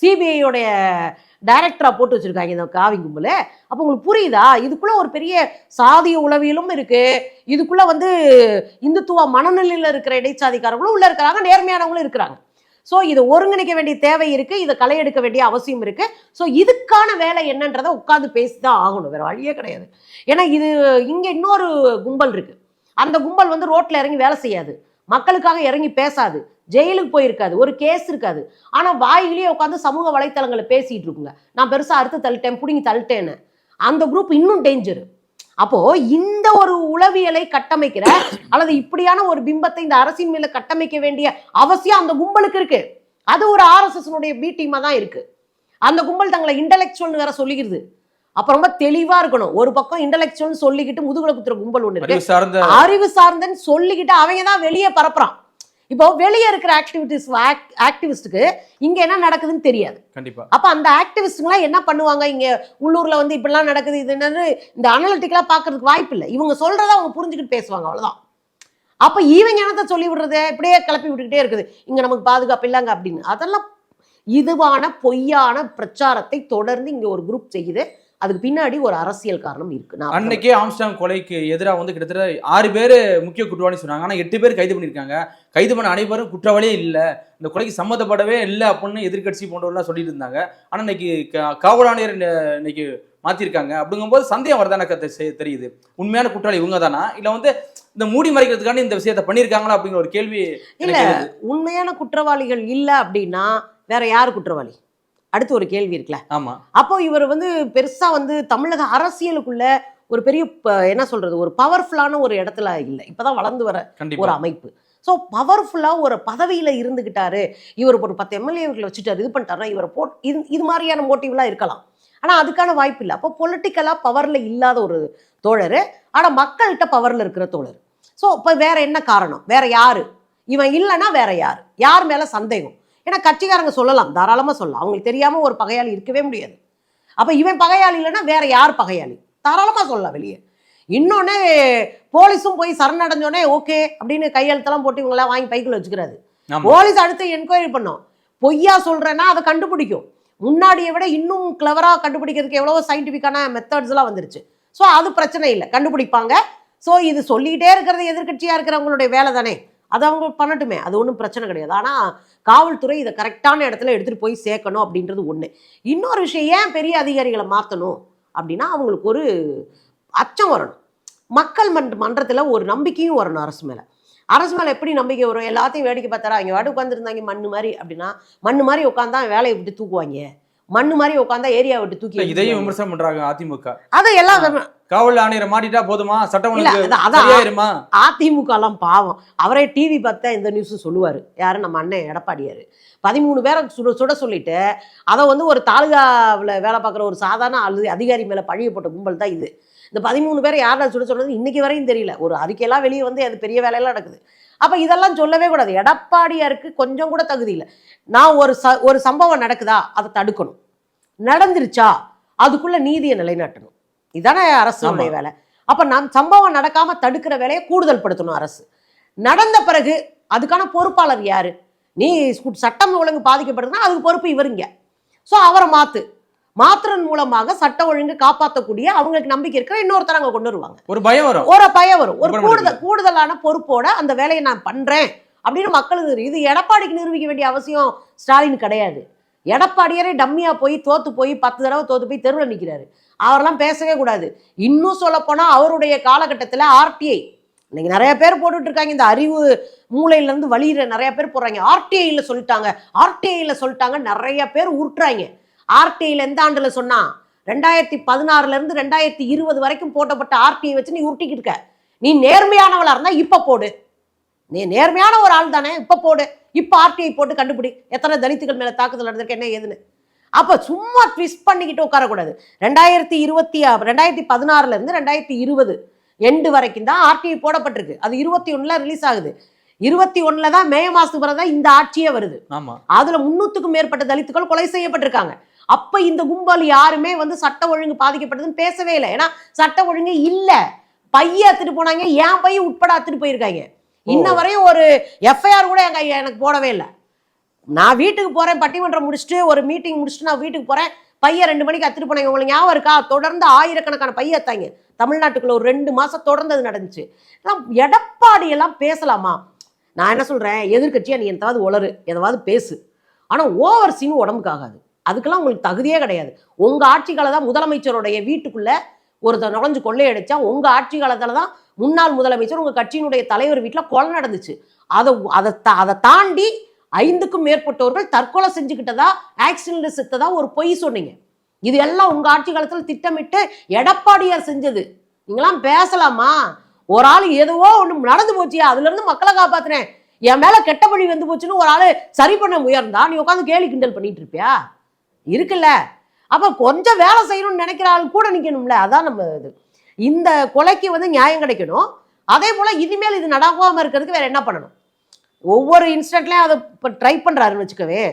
சிபிஐயோடைய டைரக்டராக போட்டு வச்சுருக்காங்க இந்த காவி கும்பல். அப்போ உங்களுக்கு புரியுதா? இதுக்குள்ளே ஒரு பெரிய சாதிய உளவியலும் இருக்குது இதுக்குள்ளே வந்து இந்துத்துவ மனநிலையில் இருக்கிற இடைச்சாதிக்காரங்களும் உள்ளே இருக்கிறாங்க நேர்மையானவங்களும் இருக்கிறாங்க. ஸோ இதை ஒருங்கிணைக்க வேண்டிய தேவை இருக்குது இதை களை எடுக்க வேண்டிய அவசியம் இருக்குது ஸோ இதுக்கான வேலை என்னன்றதை உட்காந்து பேசி தான் ஆகணும் வேற வழியே கிடையாது. ஏன்னா இது இங்கே இன்னொரு கும்பல் இருக்குது அந்த கும்பல் வந்து ரோட்டில் இறங்கி வேலை செய்யாது. மக்களுக்காக இறங்கி பேசாது. ஜெயிலுக்கு போயிருக்காது. ஒரு கேஸ் இருக்காது. ஆனால் வாயிலேயே உட்காந்து சமூக வலைத்தளங்களை பேசிகிட்டு இருக்குங்க. நான் பெருசாக அறுத்து தள்ளிட்டேன் பிடிங்கி தள்ளிட்டேன்னு. அந்த குரூப் இன்னும் டேஞ்சர் அப்போ இந்த ஒரு உளவியலை கட்டமைக்கிற அல்லது இப்படியான ஒரு பிம்பத்தை இந்த அரசின் மேல கட்டமைக்க வேண்டிய அவசியம் அந்த கும்பலுக்கு இருக்கு. அது ஒரு ஆர்எஸ்எஸ் பி டீமா தான் இருக்கு. அந்த கும்பல் தங்களை இன்டலெக்சுவல் வேற சொல்லிக்கிறது அப்ப ரொம்ப தெளிவா இருக்கணும். ஒரு பக்கம் இன்டலெக்சுவல் சொல்லிக்கிட்டு முதுகுல குத்துற கும்பல் ஒண்ணு இருக்கு. அறிவு சார்ந்த அறிவு சார்ந்தன்னு சொல்லிக்கிட்டு அவங்க தான் வெளியே பரப்புறான். இப்போ வெளியே இருக்கிற ஆக்டிவிட்டிஸ் ஆக்டிவிஸ்டுக்கு இங்க என்ன நடக்குதுன்னு தெரியாது. கண்டிப்பா. அப்ப அந்த ஆக்டிவிஸ்டுங்களாம் என்ன பண்ணுவாங்க? இங்க உள்ளூர்ல வந்து இப்படிலாம் நடக்குது இது என்னன்னு இந்த அனலிட்டிக்கலா பாக்குறதுக்கு வாய்ப்பு இல்லை. இவங்க சொல்றத அவங்க புரிஞ்சுக்கிட்டு பேசுவாங்க அவ்வளவுதான். அப்ப இவங்க என்னத்த சொல்லி விடுறது? இப்படியே கிளப்பி விட்டுக்கிட்டே இருக்குது. இங்க நமக்கு பாதுகாப்பு இல்லைங்க அப்படின்னு. அதெல்லாம் இதுவான பொய்யான பிரச்சாரத்தை தொடர்ந்து இங்க ஒரு குரூப் செய்யுது. அதுக்கு பின்னாடி ஒரு அரசியல் காரணம் இருக்கு. நான் அன்னைக்கே ஆம்ஸ்டாங் கொலைக்கு எதிராக வந்து கிட்டத்தட்ட ஆறு பேர் முக்கிய குற்றவாளி சொன்னாங்க. ஆனா எட்டு பேர் கைது பண்ணியிருக்காங்க. கைது பண்ண அனைவரும் குற்றவாளியே இல்லை. இந்த கொலைக்கு சம்மந்தப்படவே இல்லை அப்படின்னு எதிர்க்கட்சி போன்றவர்கள்லாம் சொல்லிட்டு இருந்தாங்க. ஆனா இன்னைக்கு காவல் ஆணையர் இன்ன- இன்னைக்கு மாத்திருக்காங்க. அப்படிங்கும்போது சந்தேகம் வரதான தெரியுது. உண்மையான குற்றவாளி இவங்க தானா இல்ல வந்து இந்த மூடி மறைக்கிறதுக்காண்டி இந்த விஷயத்த பண்ணியிருக்காங்களா அப்படிங்கிற ஒரு கேள்வி இல்ல. உண்மையான குற்றவாளிகள் இல்ல அப்படின்னா வேற யாரு குற்றவாளி? அடுத்து ஒரு கேள்வி இருக்குல்ல? ஆமா. அப்போ இவர் வந்து பெருசா வந்து தமிழக அரசியலுக்குள்ள ஒரு பெரிய என்ன சொல்றது ஒரு பவர்ஃபுல்லான ஒரு இடத்துல இல்லை. இப்பதான் வளர்ந்து வர ஒரு அமைப்பு. ஸோ பவர்ஃபுல்லாக ஒரு பதவியில் இருந்துக்கிட்டாரு இவர் ஒரு பத்து எம்எல்ஏக்களை வச்சுட்டாரு இது பண்ணிட்டாருன்னா இவரை போட் இது இது மாதிரியான மோட்டிவ்லாம் இருக்கலாம். ஆனால் அதுக்கான வாய்ப்பு இல்லை. அப்போ பொலிட்டிக்கலாக பவரில் இல்லாத ஒரு தோழர். ஆனால் மக்கள்கிட்ட பவரில் இருக்கிற தோழர். ஸோ இப்போ வேற என்ன காரணம்? வேற யாரு? இவன் இல்லைன்னா வேற யார்? யார் மேலே சந்தேகம்? ஏன்னா கட்சிக்காரங்க சொல்லலாம் தாராளமாக சொல்லலாம். அவங்களுக்கு தெரியாமல் ஒரு பகையாளி இருக்கவே முடியாது. அப்போ இவன் பகையாளி இல்லைன்னா வேற யார் பகையாளி? தாராளமாக சொல்லலாம் வெளியே. இன்னொன்று போலீஸும் போய் சரணடைஞ்சோடனே ஓகே அப்படின்னு கையெழுத்தெல்லாம் போட்டு இவங்களாம் வாங்கி பைக்குள்ள வச்சுக்கிறாரு. போலீஸ் அடுத்து என்கொயரி பண்ணோம். பொய்யா சொல்றேன்னா அதை கண்டுபிடிக்கும். முன்னாடியை விட இன்னும் கிளவராக கண்டுபிடிக்கிறதுக்கு எவ்வளவோ சயின்டிஃபிக்கான மெத்தட்ஸ் எல்லாம் வந்துருச்சு. ஸோ அது பிரச்சனை இல்லை. கண்டுபிடிப்பாங்க. ஸோ இது சொல்லிக்கிட்டே இருக்கிறது எதிர்க்கட்சியாக இருக்கிறவங்களுடைய வேலை தானே அது அவங்க பண்ணட்டுமே அது ஒன்றும் பிரச்சனை கிடையாது. ஆனால் காவல்துறை இதை கரெக்டான இடத்துல எடுத்துகிட்டு போய் சேர்க்கணும் அப்படின்றது ஒன்று இன்னொரு விஷயம் ஏன் பெரிய அதிகாரிகளை மாற்றணும் அப்படின்னா அவங்களுக்கு ஒரு அச்சம் வரணும். மக்கள் மன்ற மன்றத்தில் ஒரு நம்பிக்கையும் வரணும் அரசு மேலே. அரசு மேலே எப்படி நம்பிக்கை வரும்? எல்லாத்தையும் வேடிக்கை பார்த்தாரா? இங்கே வாடு உட்காந்துருந்தாங்க மண்ணு மாதிரி. அப்படின்னா மண்ணு மாதிரி உட்காந்தா வேலையை விட்டு தூக்குவாங்க. மண்ணு மாதிரி உட்காந்தா ஏரியா விட்டு தூக்கி இதையும். விமர்சனம் பண்றாங்க அதிமுக. அதை எல்லாம் காவல் ஆணையரை மாட்டிட்டா போதுமா? சட்டம். சரியாயிருமா? அதிமுகலாம் பாவம். அவரே டிவி பார்த்தா இந்த நியூஸும் சொல்லுவார். யாரு? நம்ம அண்ணன் எடப்பாடியார். பதிமூணு பேரை சுட சுட சொல்லிட்டு அதை வந்து ஒரு தாலுகாவில் வேலை பார்க்குற ஒரு சாதாரண ஆளு அதிகாரி மேலே பழிய போட்ட கும்பல் தான் இது. இந்த பதிமூணு பேர் யாரை சுட சொன்னது? இன்னைக்கு வரையும் தெரியல. ஒரு அறிக்கையெல்லாம் வெளியே வந்து அது பெரிய வேலையெல்லாம் நடக்குது. அப்போ இதெல்லாம் சொல்லவே கூடாது. எடப்பாடியாருக்கு கொஞ்சம் கூட தகுதி இல்லை. நான் ஒரு ச ஒரு சம்பவம் நடக்குதா? அதை தடுக்கணும். நடந்துருச்சா? அதுக்குள்ள நீதியை நிலைநாட்டணும். இதானே அரசுடைய வேலை. அப்ப நம் சம்பவம் நடக்காம தடுக்கிற வேலையை கூடுதல் படுத்தணும் அரசு. நடந்த பிறகு அதுக்கான பொறுப்பாளர் யாரு? நீ சட்டம் ஒழுங்கு பாதிக்கப்படுதுன்னா அதுக்கு பொறுப்பு இவருங்க. ஸோ அவரை மாத்து. மாத்துறன் மூலமாக சட்ட ஒழுங்கு காப்பாற்றக்கூடிய அவங்களுக்கு நம்பிக்கை இருக்கிற இன்னொருத்தர் அங்க கொண்டு வருவாங்க. ஒரு பயம் வரும். ஒரு பயம் வரும். ஒரு கூடுதல் கூடுதலான பொறுப்போட அந்த வேலையை நான் பண்றேன் அப்படின்னு மக்களுக்கு. இது எடப்பாடிக்கு நிரூபிக்க வேண்டிய அவசியம் ஸ்டாலின் கிடையாது. எடப்பாடியாரே டம்மியா போய் தோத்து போய் பத்து தடவை தோத்து போய் தெருவில் நிற்கிறாரு அவரெல்லாம் பேசவே கூடாது. இன்னும் சொல்ல போனா அவருடைய காலகட்டத்தில் ஆர்டிஐ இன்னைக்கு நிறைய பேர் போட்டுட்டு இருக்காங்க. இந்த அறிவு மூளையில இருந்து வழியிற நிறைய பேர் போடுறாங்க. ஆர்டிஐல சொல்லிட்டாங்க. ஆர்டிஐல சொல்லிட்டாங்க. நிறைய பேர் உருட்டுறாங்க. ஆர்டிஐல எந்த ஆண்டுல சொன்னா? ரெண்டாயிரத்தி பதினாறுல இருந்து ரெண்டாயிரத்தி இருபது வரைக்கும் போட்டப்பட்ட ஆர்டிஐ வச்சு நீ உருட்டிக்கிட்டு இருக்க. நீ நேர்மையானவளா இருந்தா இப்ப போடு. நீ நேர்மையான ஒரு ஆள் தானே இப்ப போடு. இப்ப ஆர்டிஐ போட்டு கண்டுபிடி. எத்தனை தலித்துகள் மேல தாக்குதல் நடந்திருக்கு என்ன ஏதுன்னு. அப்ப சும்மா ட்விஸ்ட் பண்ணிக்கிட்டு உட்காரக்கூடாது. ரெண்டாயிரத்தி இருபத்தி ரெண்டாயிரத்தி பதினாறுல இருந்து ரெண்டாயிரத்தி இருபது எண்டு வரைக்கும் தான் ஆர்டிஐ போடப்பட்டிருக்கு. அது இருபத்தி ஒண்ணுல ரிலீஸ் ஆகுது. இருபத்தி ஒண்ணுல தான் மே மாசத்துக்கு பிறகு தான் இந்த ஆட்சியே வருது. ஆமா. அதுல முன்னூத்துக்கும் மேற்பட்ட தலித்துகள் கொலை செய்யப்பட்டிருக்காங்க. அப்ப இந்த கும்பல் யாருமே வந்து சட்ட ஒழுங்கு பாதிக்கப்பட்டதுன்னு பேசவே இல்லை. ஏன்னா சட்ட ஒழுங்கு இல்ல. பைய எடுத்துட்டு போனாங்க என் பைய உட்பட எடுத்துட்டு போயிருக்காங்க. இன்ன வரையும் ஒரு எஃப்ஐஆர் கூட எங்க எனக்கு போடவே இல்லை. நான் வீட்டுக்கு போறேன் பட்டிமன்றம் முடிச்சுட்டு ஒரு மீட்டிங் முடிச்சுட்டு நான் வீட்டுக்கு போறேன். பையன் ரெண்டு மணிக்கு அத்துட்டு போனாங்க. உங்களுக்கு ஞாபகம் இருக்கா? தொடர்ந்து ஆயிரக்கணக்கான பைய எத்தாங்க தமிழ்நாட்டுக்குள்ள ஒரு ரெண்டு மாசம் தொடர்ந்து அது நடந்துச்சு. எல்லாம் எடப்பாடி எல்லாம் பேசலாமா? நான் என்ன சொல்றேன்? எதிர்க்கட்சியா நீ எதாவது உளறு எதாவது பேசு. ஆனா ஓவர் சீன் உடம்புக்கு ஆகாது. அதுக்கெல்லாம் உங்களுக்கு தகுதியே கிடையாது. உங்க ஆட்சி காலம் தான் முதலமைச்சருடைய வீட்டுக்குள்ள ஒருத்தர் நுழைஞ்சு கொள்ளையடிச்சா உங்க ஆட்சி காலத்துல தான் முன்னாள் முதலமைச்சர் உங்க கட்சியினுடைய தலைவர் வீட்டில் கொலை நடந்துச்சு. அதை அதை அதை தாண்டி ஐந்துக்கும் மேற்பட்டவர்கள் தற்கொலை செஞ்சுக்கிட்டதா ஆக்சிடென்ட் செத்ததா ஒரு பொய் சொன்னீங்க. இது எல்லாம் உங்க ஆட்சி காலத்துல திட்டமிட்டு எடப்பாடியார் செஞ்சது. நீங்களாம் பேசலாமா? ஒரு ஆள் எதுவோ ஒன்று நடந்து போச்சியா அதுல இருந்து மக்களை காப்பாத்துனேன். என் மேல கெட்ட பழி வந்து போச்சுன்னு ஒரு ஆள் சரி பண்ண முயர்ந்தா நீ உட்காந்து கேலி கிண்டல் பண்ணிட்டு இருப்பியா? இருக்குல்ல. அப்போ கொஞ்சம் வேலை செய்யணும்னு நினைக்கிற ஆள் கூட நிற்கணும்ல அதான் நம்ம இது. இந்த கொலைக்கு வந்து நியாயம் கிடைக்கணும். அதே போல் இனிமேல் இது நடக்காமல் இருக்கிறதுக்கு வேற என்ன பண்ணணும்? ஒவ்வொரு இன்ஸ்டன்ட்லேயும் அதை இப்போ ட்ரை பண்ணுறாருன்னு வச்சுக்கவே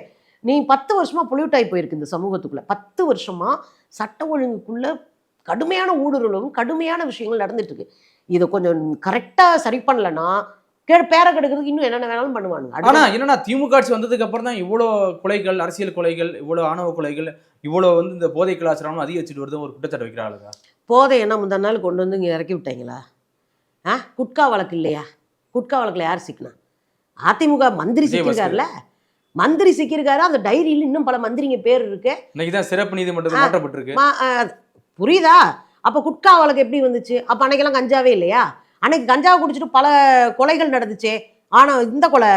நீ பத்து வருஷமாக பொல்யூட் ஆகி போயிருக்கு இந்த சமூகத்துக்குள்ளே. பத்து வருஷமாக சட்ட ஒழுங்குக்குள்ள கடுமையான ஊடுருவலும் கடுமையான விஷயங்கள் நடந்துட்டுருக்கு இதை கொஞ்சம் கரெக்டாக சரி பண்ணலன்னா பேரை கெடுக்கிறதுக்கு இன்னும் என்னென்ன வேணாலும் பண்ணுவானுங்க. ஆனா என்னன்னா திமுக ஆட்சி வந்ததுக்கு அப்புறம் தான் இவ்வளோ கொலைகள் அரசியல் கொலைகள் இவ்வளோ ஆணவ கொலைகள் இவ்வளோ வந்து இந்த போதை கலாச்சாரம் அதிகரிச்சுட்டு வருது ஒரு குற்றச்சாட்டு வைக்கிறாளுங்க போதை என்ன முந்தா நாள் கொண்டு வந்து இங்கே இறக்கி விட்டாங்களா? ஆ? குட்கா வழக்கு இல்லையா? குட்கா வழக்கில் யார் சிக்கினா? அதிமுக மந்திரி. சிக்கியிருக்காருல மந்திரி சிக்கியிருக்காரு அந்த டைரியில் இன்னும் பல மந்திரிங்க பேர் இருக்கு. இன்னைக்கு தான் சிறப்பு நீதிமன்றத்தில் ஆ. மாற்றப்பட்டிருக்கு. புரியுதா? அப்போ குட்கா வழக்கு எப்படி வந்துச்சு? அப்போ அன்னைக்கெல்லாம் கஞ்சாவே இல்லையா? அன்னைக்கு கஞ்சாவை குடிச்சிட்டு பல கொலைகள் நடந்துச்சே. ஆனால் இந்த கொலை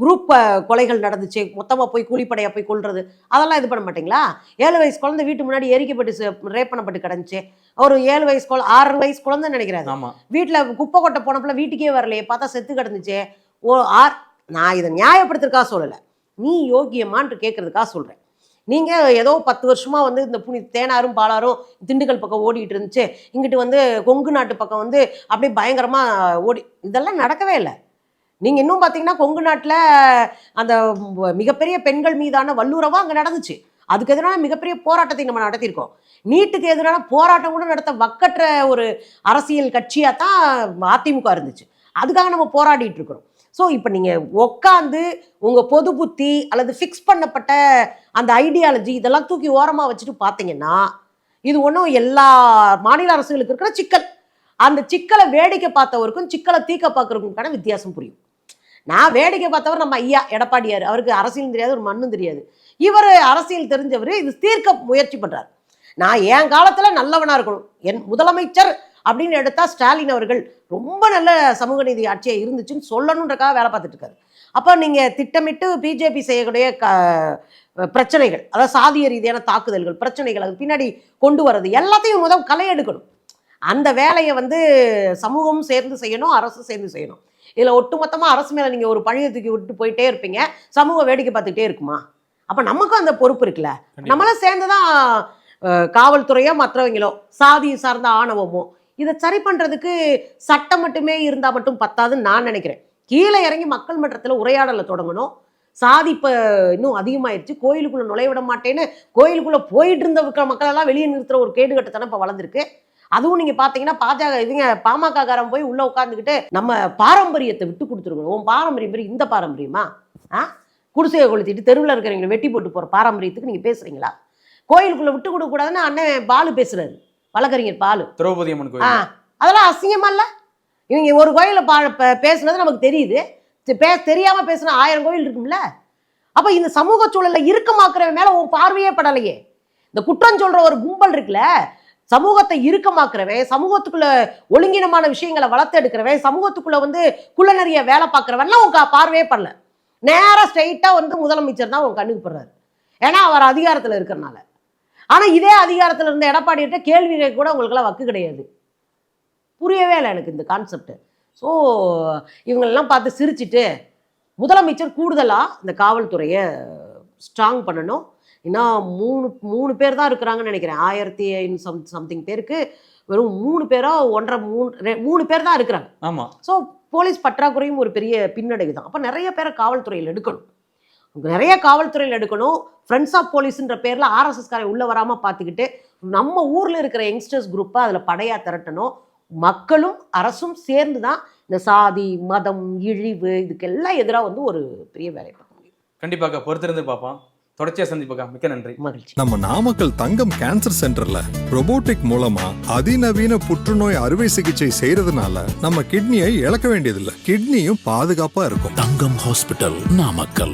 குரூப் கொலைகள் நடந்துச்சு. மொத்தமாக போய் கூலிப்படையா போய் கொல்றது. அதெல்லாம் இது பண்ண மாட்டீங்களா? ஏழு வயசு குழந்தை வீட்டு முன்னாடி எரிக்கப்பட்டு ரேப் பண்ணப்பட்டு கிடந்துச்சு. ஒரு ஏழு வயசு குழந்தை ஆறு வயசு குழந்தை நினைக்கிறாரு. வீட்டில் குப்பை கொட்டை போனப்பல வீட்டுக்கே வரலையே. பார்த்தா செத்து கிடந்துச்சே. ஓ ஆர் நான் இதை நியாயப்படுத்துறதுக்காக சொல்லலை. நீ யோகியமான்ட்டு கேட்கறதுக்காக சொல்கிறேன் நீங்கள் ஏதோ பத்து வருஷமாக வந்து இந்த புனி தேனாரும் பாலாரும் திண்டுக்கல் பக்கம் ஓடிட்டு இருந்துச்சு. இங்கிட்டு வந்து கொங்கு நாட்டு பக்கம் வந்து அப்படியே பயங்கரமாக ஓடி இதெல்லாம் நடக்கவே இல்லை. நீங்கள் இன்னும் பார்த்தீங்கன்னா கொங்கு நாட்டில் அந்த மிகப்பெரிய பெண்கள் மீதான வல்லுறவா அங்கே நடந்துச்சு. அதுக்கு எதிரான மிகப்பெரிய போராட்டத்தை நம்ம நடத்தியிருக்கோம். நீட்டுக்கு எதிரான போராட்டம் கூட நடத்த வக்கற்ற ஒரு அரசியல் கட்சியாக தான் அதிமுக இருந்துச்சு. அதுக்காக நம்ம போராடிட்டு இருக்கிறோம். ஸோ இப்போ நீங்கள் உட்காந்து உங்கள் பொது புத்தி அல்லது ஃபிக்ஸ் பண்ணப்பட்ட அந்த ஐடியாலஜி இதெல்லாம் தூக்கி ஓரமாக வச்சுட்டு பார்த்தீங்கன்னா இது ஒன்றும் எல்லா மாநில அரசுகளுக்கு இருக்கிற சிக்கல். அந்த சிக்கலை வேடிக்கை பார்த்தவருக்கும் சிக்கலை தீக்க பார்க்குறவங்களுக்கான வித்தியாசம் புரியும். நான் வேடிக்கை பார்த்தவர் நம்ம ஐயா எடப்பாடியார். அவருக்கு அரசியல் தெரியாது ஒரு மண்ணும் தெரியாது. இவர் அரசியல் தெரிஞ்சவர் இது தீர்க்க முயற்சி பண்ணுறாரு நான் என் காலத்தில் நல்லவனாக இருக்கணும். என் முதலமைச்சர் அப்படின்னு எடுத்தா ஸ்டாலின் அவர்கள் ரொம்ப நல்ல சமூக நீதி ஆட்சியா இருந்துச்சுன்னு சொல்லணுன்றக்காக வேலை பார்த்துட்டு இருக்காரு. அப்போ நீங்க திட்டமிட்டு பிஜேபி செய்யக்கூடிய க பிரச்சனைகள் அதாவது சாதிய ரீதியான தாக்குதல்கள் பிரச்சனைகள் அது பின்னாடி கொண்டு வர்றது எல்லாத்தையும் முதல் களை எடுக்கணும். அந்த வேலையை வந்து சமூகமும் சேர்ந்து செய்யணும் அரசும் சேர்ந்து செய்யணும். இதில் ஒட்டுமொத்தமாக அரசு மேலே நீங்கள் ஒரு பழியை தூக்கி விட்டு போயிட்டே இருப்பீங்க சமூகம் வேடிக்கை பார்த்துக்கிட்டே இருக்குமா? அப்போ நமக்கும் அந்த பொறுப்பு இருக்குல்ல. நம்மளும் சேர்ந்து தான் காவல்துறையோ மற்றவங்களோ சாதி சார்ந்த ஆணவமோ இதை சரி பண்ணுறதுக்கு சட்டம் மட்டுமே இருந்தால் மட்டும் பத்தாதுன்னு நான் நினைக்கிறேன். கீழே இறங்கி மக்கள் மன்றத்தில் உரையாடலை தொடங்கணும். சாதி இப்போ இன்னும் அதிகமாயிருச்சு. கோயிலுக்குள்ளே நுழைய விட மாட்டேன்னு கோயிலுக்குள்ளே போயிட்டு இருந்த மக்களெல்லாம் வெளியே நிறுத்துகிற ஒரு கேடுகட்டத்தனம் இப்போ வளர்ந்துருக்கு. அதுவும் நீங்கள் பார்த்தீங்கன்னா பாஜக இவங்க பாமக காரன் போய் உள்ளே உட்காந்துக்கிட்டு நம்ம பாரம்பரியத்தை விட்டு கொடுத்துருக்கணும். உன் பாரம்பரியம் பேர் இந்த பாரம்பரியமா? ஆ? குடிசையை கொளுத்திட்டு தெருவில் இருக்கிறவங்களை வெட்டி போட்டு போகிற பாரம்பரியத்துக்கு நீங்கள் பேசுகிறீங்களா கோயிலுக்குள்ளே விட்டு கொடுக்கக்கூடாதுன்னு அண்ணன் பாலு பேசுகிறாரு வழக்கறிஞர் பாலு. திரௌபதி அம்மன் ஆ கோயில் அதெல்லாம் அசிங்கமா இல்ல? இவங்க ஒரு கோயில பா பேசுனது நமக்கு தெரியுது. பே தெரியாம பேசுன ஆயிரம் கோயில் இருக்கும்ல? அப்ப இந்த சமூக சூழல்ல இறுக்கமாக்குறவன் மேல உன் பார்வையே படலையே. இந்த குற்றம் சொல்ற ஒரு கும்பல் இருக்குல்ல? சமூகத்தை இறுக்கமாக்குறவன் சமூகத்துக்குள்ள ஒழுங்கினமான விஷயங்களை வளர்த்தெடுக்கிறவன் சமூகத்துக்குள்ள வந்து குள்ள நிறைய வேலை பார்க்குறவன்லாம் உங்க பார்வையே படல. நேரா ஸ்ட்ரைட்டா வந்து முதலமைச்சர் தான் உங்க கண்ணுக்கு படுறாரு. ஏன்னா அவர் அதிகாரத்துல இருக்கிறனால. ஆனா இதே அதிகாரத்துல இருந்த எடப்பாடிகிட்ட கேள்வி கேட்க கூட உங்களுக்கெல்லாம் வக்கு கிடையாது. புரியவே இல்லை எனக்கு இந்த கான்செப்ட் ஸோ இவங்களெல்லாம் பார்த்து சிரிச்சிட்டு முதலமைச்சர் கூடுதலாக இந்த காவல்துறையை ஸ்ட்ராங் பண்ணணும். இன்னும் மூணு மூணு பேர் தான் இருக்கிறாங்கன்னு நினைக்கிறேன். ஆயிரத்தி சம் சம்திங் பேருக்கு வெறும் மூணு பேரோ ஒன்றரை மூணு மூணு பேர் தான் இருக்கிறாங்க. ஆமா. ஸோ போலீஸ் பற்றாக்குறையும் ஒரு பெரிய பின்னடைவு தான். அப்போ நிறைய பேரை காவல்துறையில் எடுக்கணும். நிறைய காவல்துறையில் எடுக்கணும். ஃப்ரெண்ட்ஸ் ஆஃப் போலீஸ்ன்ற பேரில் ஆர்எஸ்எஸ்காரை உள்ளே வராமல் பார்த்துக்கிட்டு நம்ம ஊரில் இருக்கிற யங்ஸ்டர்ஸ் குரூப்பை அதில் படையாக திரட்டணும். மக்களும் அரசும் சேர்ந்து தான் இந்த சாதி மதம் இழிவு இதுக்கெல்லாம் எதிராக வந்து ஒரு பெரிய வேலை பார்க்க முடியும். கண்டிப்பாக பொறுத்திருந்து பார்ப்போம். தொடர்ச்சியா சந்திப்பாக்கா மிக்க நன்றி. மகிழ்ச்சி. நம்ம நாமக்கல் தங்கம் கேன்சர் சென்டர்ல robotic மூலமா அதிநவீன புற்றுநோய் அறுவை சிகிச்சை செய்யறதுனால நம்ம கிட்னியை இழக்க வேண்டியதில்லை. கிட்னியும் பாதுகாப்பா இருக்கும். தங்கம் ஹாஸ்பிட்டல் நாமக்கல்.